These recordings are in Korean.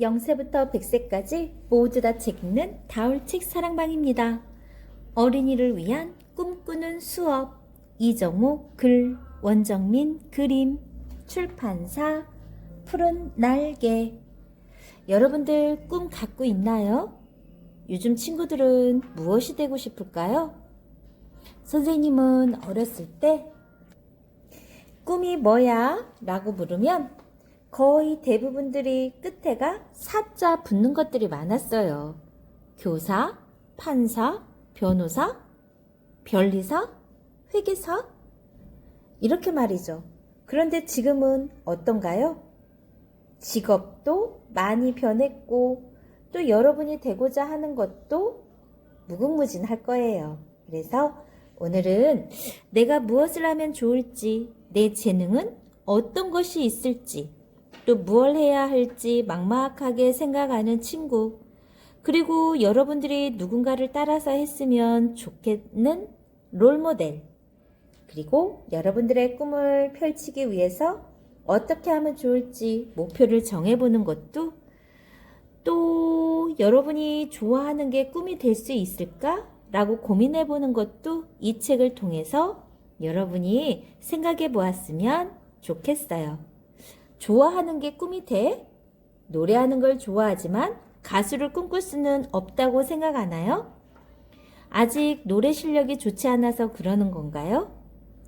0세부터 100세까지 모두 다 책 읽는 다울책 사랑방입니다. 어린이를 위한 꿈꾸는 수업 이정우 글 원정민 그림 출판사 푸른 날개 여러분들 꿈 갖고 있나요? 요즘 친구들은 무엇이 되고 싶을까요? 선생님은 어렸을 때 꿈이 뭐야? 라고 물으면 거의 대부분들이 끝에가 사자 붙는 것들이 많았어요. 교사, 판사, 변호사, 변리사, 회계사? 이렇게 말이죠. 그런데 지금은 어떤가요? 직업도 많이 변했고 또 여러분이 되고자 하는 것도 무궁무진할 거예요. 그래서 오늘은 내가 무엇을 하면 좋을지, 내 재능은 어떤 것이 있을지, 또 무엇을 해야 할지 막막하게 생각하는 친구, 그리고 여러분들이 누군가를 따라서 했으면 좋겠는 롤모델, 그리고 여러분들의 꿈을 펼치기 위해서 어떻게 하면 좋을지 목표를 정해보는 것도 또 여러분이 좋아하는 게 꿈이 될 수 있을까? 라고 고민해 보는 것도 이 책을 통해서 여러분이 생각해 보았으면 좋겠어요. 좋아하는 게 꿈이 돼? 노래하는 걸 좋아하지만 가수를 꿈꿀 수는 없다고 생각하나요? 아직 노래 실력이 좋지 않아서 그러는 건가요?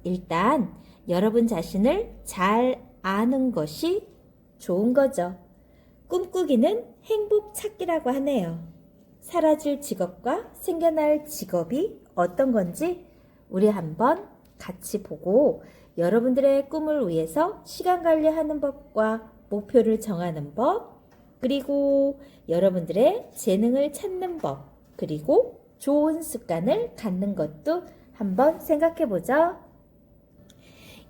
일단 여러분 자신을 잘 아는 것이 좋은 거죠. 꿈꾸기는 행복 찾기라고 하네요. 사라질 직업과 생겨날 직업이 어떤 건지 우리 한번 같이 보고 여러분들의 꿈을 위해서 시간 관리하는 법과 목표를 정하는 법, 그리고 여러분들의 재능을 찾는 법, 그리고 좋은 습관을 갖는 것도 한번 생각해 보죠.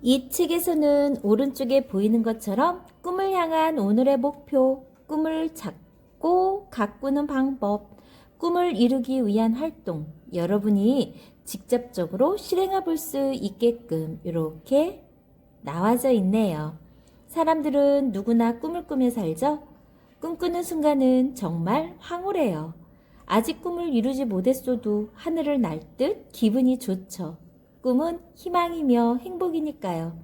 이 책에서는 오른쪽에 보이는 것처럼 꿈을 향한 오늘의 목표, 꿈을 찾고 가꾸는 방법, 꿈을 이루기 위한 활동, 여러분이 직접적으로 실행해 볼 수 있게끔 이렇게 나와져 있네요. 사람들은 누구나 꿈을 꾸며 살죠? 꿈꾸는 순간은 정말 황홀해요. 아직 꿈을 이루지 못했어도 하늘을 날 듯 기분이 좋죠. 꿈은 희망이며 행복이니까요.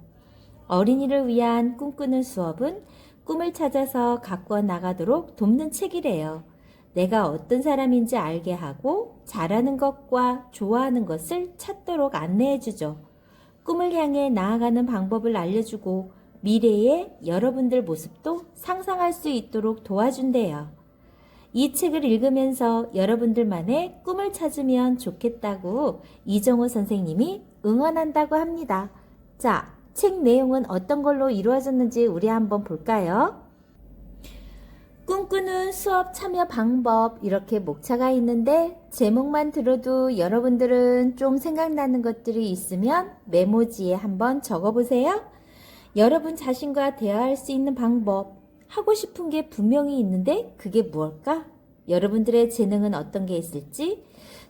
어린이를 위한 꿈꾸는 수업은 꿈을 찾아서 가꾸어 나가도록 돕는 책이래요. 내가 어떤 사람인지 알게 하고 잘하는 것과 좋아하는 것을 찾도록 안내해 주죠. 꿈을 향해 나아가는 방법을 알려주고 미래의 여러분들 모습도 상상할 수 있도록 도와준대요. 이 책을 읽으면서 여러분들만의 꿈을 찾으면 좋겠다고 이정호 선생님이 응원한다고 합니다. 자, 책 내용은 어떤 걸로 이루어졌는지 우리 한번 볼까요? 꿈꾸는 수업 참여 방법 이렇게 목차가 있는데 제목만 들어도 여러분들은 좀 생각나는 것들이 있으면 메모지에 한번 적어보세요. 여러분 자신과 대화할 수 있는 방법 하고 싶은 게 분명히 있는데 그게 무엇일까? 여러분들의 재능은 어떤 게 있을지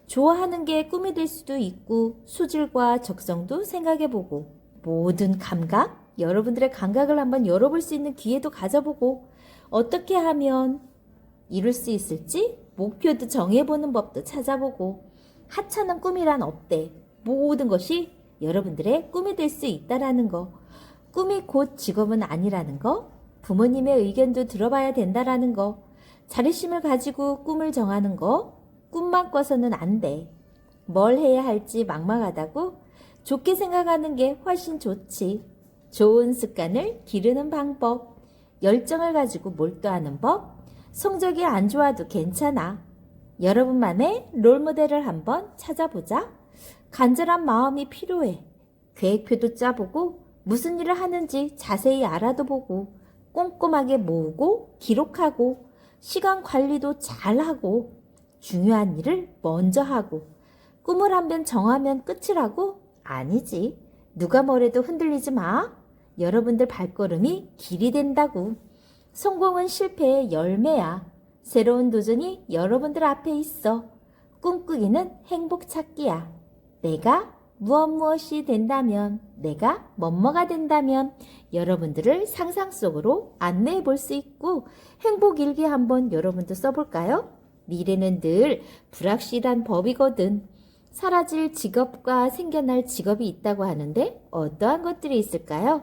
좋아하는 게 꿈이 될 수도 있고 소질과 적성도 생각해보고 모든 감각 여러분들의 감각을 한번 열어볼 수 있는 기회도 가져보고 어떻게 하면 이룰 수 있을지 목표도 정해보는 법도 찾아보고 하찮은 꿈이란 없대. 모든 것이 여러분들의 꿈이 될 수 있다라는 거. 꿈이 곧 직업은 아니라는 거. 부모님의 의견도 들어봐야 된다라는 거. 자립심을 가지고 꿈을 정하는 거. 꿈만 꿔서는 안 돼. 뭘 해야 할지 막막하다고? 좋게 생각하는 게 훨씬 좋지. 좋은 습관을 기르는 방법. 열정을 가지고 몰두하는 법, 성적이 안 좋아도 괜찮아. 여러분만의 롤모델을 한번 찾아보자. 간절한 마음이 필요해. 계획표도 짜보고 무슨 일을 하는지 자세히 알아도 보고 꼼꼼하게 모으고 기록하고 시간 관리도 잘하고 중요한 일을 먼저 하고 꿈을 한 번 정하면 끝이라고? 아니지. 누가 뭐래도 흔들리지 마. 여러분들 발걸음이 길이 된다고. 성공은 실패의 열매야. 새로운 도전이 여러분들 앞에 있어. 꿈꾸기는 행복 찾기야. 내가 무엇 무엇이 된다면, 내가 뭐뭐가 된다면 여러분들을 상상 속으로 안내해 볼 수 있고 행복 일기 한번 여러분도 써볼까요? 미래는 늘 불확실한 법이거든. 사라질 직업과 생겨날 직업이 있다고 하는데 어떠한 것들이 있을까요?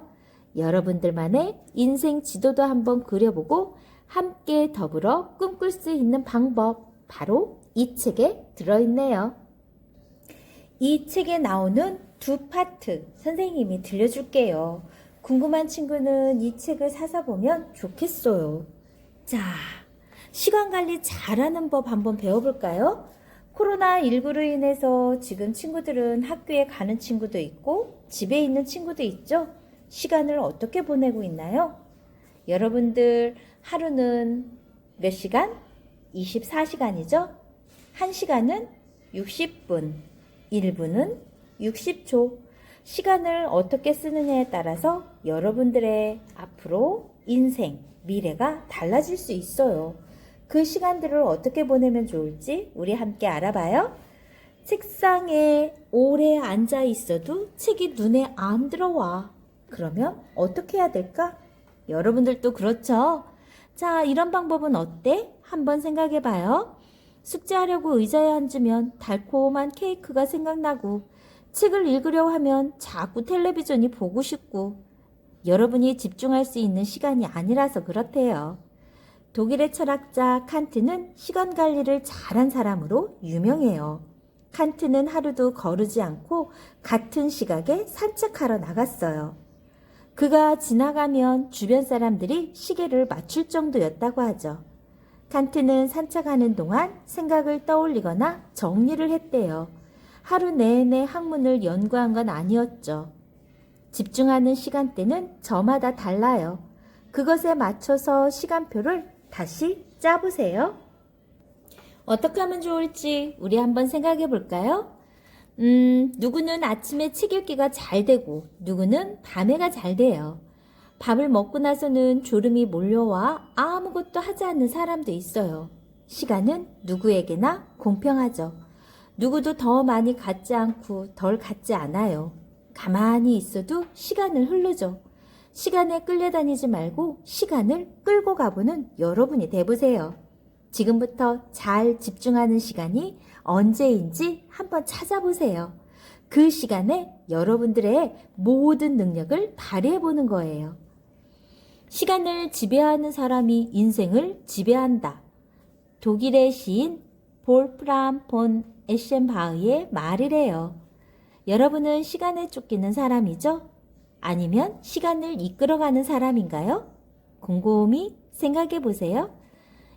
여러분들만의 인생 지도도 한번 그려보고 함께 더불어 꿈꿀 수 있는 방법 바로 이 책에 들어있네요. 이 책에 나오는 두 파트 선생님이 들려줄게요. 궁금한 친구는 이 책을 사서 보면 좋겠어요. 자, 시간 관리 잘하는 법 한번 배워볼까요? 코로나19로 인해서 지금 친구들은 학교에 가는 친구도 있고 집에 있는 친구도 있죠? 시간을 어떻게 보내고 있나요? 여러분들 하루는 몇 시간? 24시간이죠? 1시간은 60분, 1분은 60초. 시간을 어떻게 쓰느냐에 따라서 여러분들의 앞으로 인생, 미래가 달라질 수 있어요. 그 시간들을 어떻게 보내면 좋을지 우리 함께 알아봐요. 책상에 오래 앉아 있어도 책이 눈에 안 들어와. 그러면 어떻게 해야 될까? 여러분들도 그렇죠? 자, 이런 방법은 어때? 한번 생각해 봐요. 숙제하려고 의자에 앉으면 달콤한 케이크가 생각나고, 책을 읽으려 하면 자꾸 텔레비전이 보고 싶고, 여러분이 집중할 수 있는 시간이 아니라서 그렇대요. 독일의 철학자 칸트는 시간 관리를 잘한 사람으로 유명해요. 칸트는 하루도 거르지 않고 같은 시각에 산책하러 나갔어요. 그가 지나가면 주변 사람들이 시계를 맞출 정도였다고 하죠. 칸트는 산책하는 동안 생각을 떠올리거나 정리를 했대요. 하루 내내 학문을 연구한 건 아니었죠. 집중하는 시간대는 저마다 달라요. 그것에 맞춰서 시간표를 다시 짜보세요. 어떻게 하면 좋을지 우리 한번 생각해 볼까요? 음, 누구는 아침에 책 읽기가 잘 되고, 누구는 밤에가 잘 돼요. 밥을 먹고 나서는 졸음이 몰려와 아무것도 하지 않는 사람도 있어요. 시간은 누구에게나 공평하죠. 누구도 더 많이 갖지 않고 덜 갖지 않아요. 가만히 있어도 시간을 흐르죠. 시간에 끌려다니지 말고 시간을 끌고 가보는 여러분이 돼보세요. 지금부터 잘 집중하는 시간이 언제인지 한번 찾아보세요. 그 시간에 여러분들의 모든 능력을 발휘해 보는 거예요. 시간을 지배하는 사람이 인생을 지배한다. 독일의 시인 볼프람 본 에셴바흐의 말이래요. 여러분은 시간에 쫓기는 사람이죠? 아니면 시간을 이끌어가는 사람인가요? 곰곰이 생각해 보세요.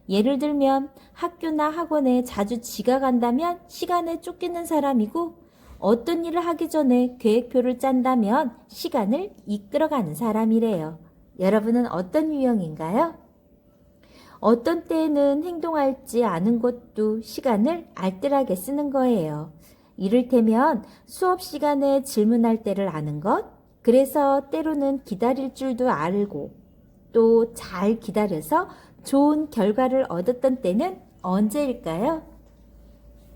예를 들면 학교나 학원에 자주 지각한다면 시간에 쫓기는 사람이고 어떤 일을 하기 전에 계획표를 짠다면 시간을 이끌어가는 사람이래요. 여러분은 어떤 유형인가요? 어떤 때에는 행동할지 아는 것도 시간을 알뜰하게 쓰는 거예요. 이를테면 수업 시간에 질문할 때를 아는 것, 그래서 때로는 기다릴 줄도 알고 또 잘 기다려서 좋은 결과를 얻었던 때는 언제일까요?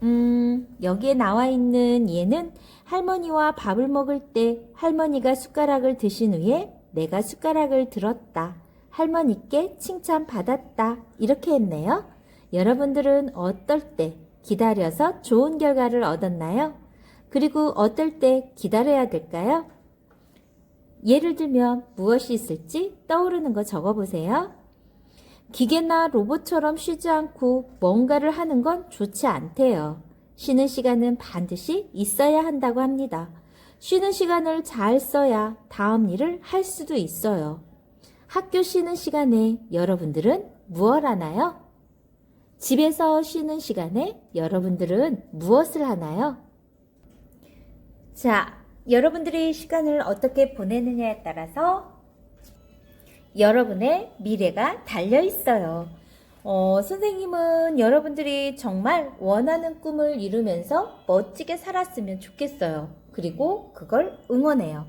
음, 여기에 나와 있는 얘는 할머니와 밥을 먹을 때 할머니가 숟가락을 드신 후에 내가 숟가락을 들었다. 할머니께 칭찬받았다. 이렇게 했네요. 여러분들은 어떨 때 기다려서 좋은 결과를 얻었나요? 그리고 어떨 때 기다려야 될까요? 예를 들면 무엇이 있을지 떠오르는 거 적어보세요. 기계나 로봇처럼 쉬지 않고 뭔가를 하는 건 좋지 않대요. 쉬는 시간은 반드시 있어야 한다고 합니다. 쉬는 시간을 잘 써야 다음 일을 할 수도 있어요. 학교 쉬는 시간에 여러분들은 무엇 하나요? 집에서 쉬는 시간에 여러분들은 무엇을 하나요? 자, 여러분들이 시간을 어떻게 보내느냐에 따라서 여러분의 미래가 달려 있어요. 어, 선생님은 여러분들이 정말 원하는 꿈을 이루면서 멋지게 살았으면 좋겠어요. 그리고 그걸 응원해요.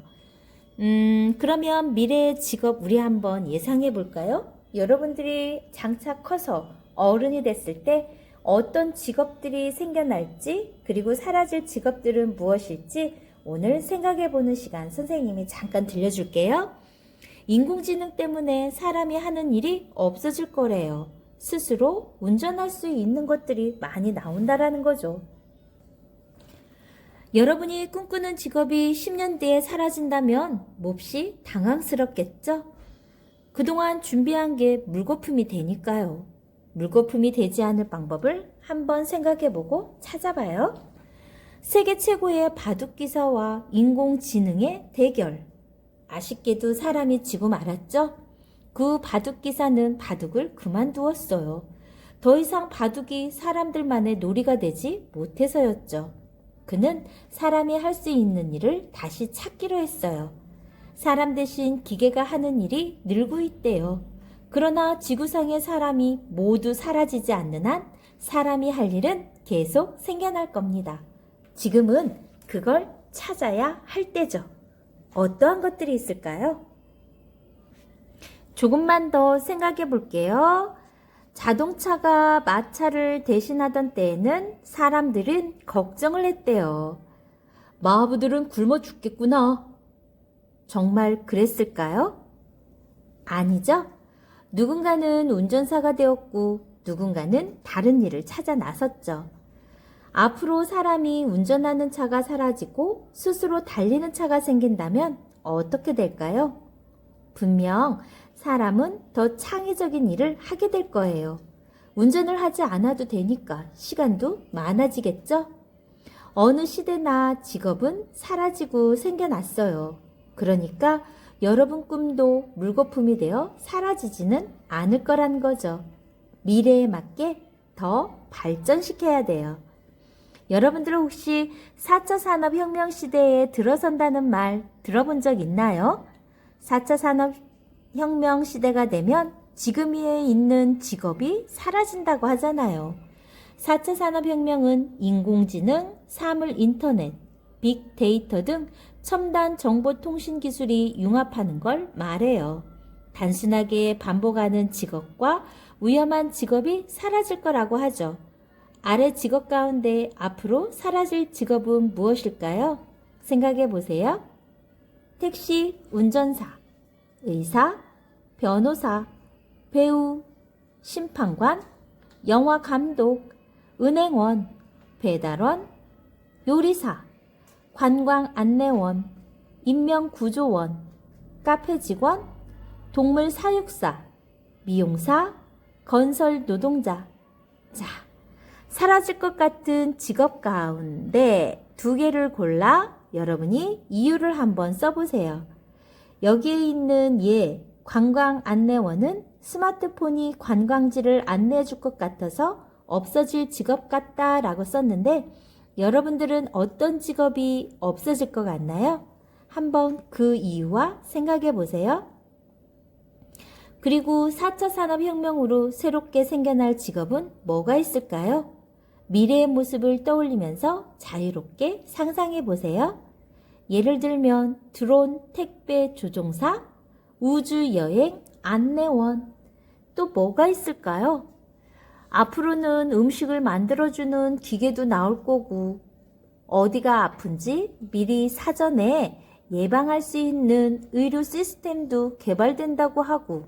음, 그러면 미래의 직업 우리 한번 예상해 볼까요? 여러분들이 장차 커서 어른이 됐을 때 어떤 직업들이 생겨날지, 그리고 사라질 직업들은 무엇일지 오늘 생각해 보는 시간 선생님이 잠깐 들려줄게요. 인공지능 때문에 사람이 하는 일이 없어질 거래요. 스스로 운전할 수 있는 것들이 많이 나온다라는 거죠. 여러분이 꿈꾸는 직업이 10년 뒤에 사라진다면 몹시 당황스럽겠죠? 그동안 준비한 게 물거품이 되니까요. 물거품이 되지 않을 방법을 한번 생각해보고 찾아봐요. 세계 최고의 바둑 기사와 인공지능의 대결. 아쉽게도 사람이 지고 말았죠? 그 바둑 기사는 바둑을 그만두었어요. 더 이상 바둑이 사람들만의 놀이가 되지 못해서였죠. 그는 사람이 할 수 있는 일을 다시 찾기로 했어요. 사람 대신 기계가 하는 일이 늘고 있대요. 그러나 지구상의 사람이 모두 사라지지 않는 한 사람이 할 일은 계속 생겨날 겁니다. 지금은 그걸 찾아야 할 때죠. 어떠한 것들이 있을까요? 조금만 더 생각해 볼게요. 자동차가 마차를 대신하던 때에는 사람들은 걱정을 했대요. 마부들은 굶어 죽겠구나. 정말 그랬을까요? 아니죠. 누군가는 운전사가 되었고 누군가는 다른 일을 찾아 나섰죠. 앞으로 사람이 운전하는 차가 사라지고 스스로 달리는 차가 생긴다면 어떻게 될까요? 분명 사람은 더 창의적인 일을 하게 될 거예요. 운전을 하지 않아도 되니까 시간도 많아지겠죠? 어느 시대나 직업은 사라지고 생겨났어요. 그러니까 여러분 꿈도 물거품이 되어 사라지지는 않을 거란 거죠. 미래에 맞게 더 발전시켜야 돼요. 여러분들은 혹시 4차 산업혁명 시대에 들어선다는 말 들어본 적 있나요? 4차 산업혁명 시대가 되면 지금에 있는 직업이 사라진다고 하잖아요. 4차 산업혁명은 인공지능, 사물 인터넷, 빅데이터 등 첨단 정보통신 기술이 융합하는 걸 말해요. 단순하게 반복하는 직업과 위험한 직업이 사라질 거라고 하죠. 아래 직업 가운데 앞으로 사라질 직업은 무엇일까요? 생각해 보세요. 택시 운전사, 의사, 변호사, 배우, 심판관, 영화 감독, 은행원, 배달원, 요리사, 관광 안내원, 인명구조원, 카페 직원, 동물 사육사, 미용사, 건설 노동자. 자, 사라질 것 같은 직업 가운데 두 개를 골라 여러분이 이유를 한번 써보세요. 여기에 있는 예, 관광 안내원은 스마트폰이 관광지를 안내해 줄 것 같아서 없어질 직업 같다 라고 썼는데 여러분들은 어떤 직업이 없어질 것 같나요? 한번 그 이유와 생각해 보세요. 그리고 4차 산업혁명으로 새롭게 생겨날 직업은 뭐가 있을까요? 미래의 모습을 떠올리면서 자유롭게 상상해 보세요. 예를 들면 드론 택배 조종사, 우주 여행 안내원, 또 뭐가 있을까요? 앞으로는 음식을 만들어주는 기계도 나올 거고, 어디가 아픈지 미리 사전에 예방할 수 있는 의료 시스템도 개발된다고 하고,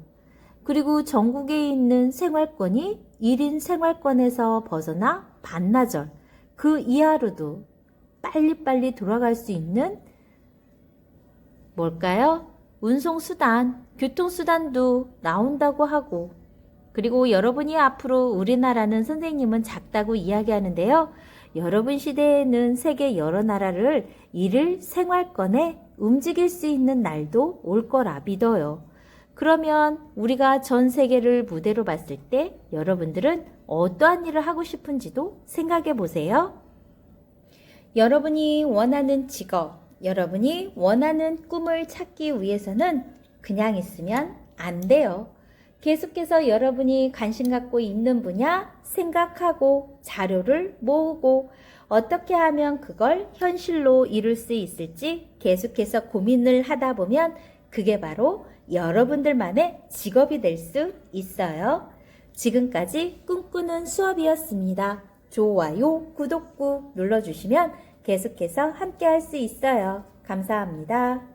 그리고 전국에 있는 생활권이 1인 생활권에서 벗어나 반나절, 그 이하로도 빨리빨리 돌아갈 수 있는 뭘까요? 운송수단, 교통수단도 나온다고 하고, 그리고 여러분이 앞으로 우리나라는 선생님은 작다고 이야기하는데요. 여러분 시대에는 세계 여러 나라를 일을 생활권에 움직일 수 있는 날도 올 거라 믿어요. 그러면 우리가 전 세계를 무대로 봤을 때 여러분들은 어떠한 일을 하고 싶은지도 생각해 보세요. 여러분이 원하는 직업, 여러분이 원하는 꿈을 찾기 위해서는 그냥 있으면 안 돼요. 계속해서 여러분이 관심 갖고 있는 분야 생각하고 자료를 모으고 어떻게 하면 그걸 현실로 이룰 수 있을지 계속해서 고민을 하다 보면 그게 바로 여러분들만의 직업이 될 수 있어요. 지금까지 꿈꾸는 수업이었습니다. 좋아요, 구독 꾹 눌러주시면 계속해서 함께 할 수 있어요. 감사합니다.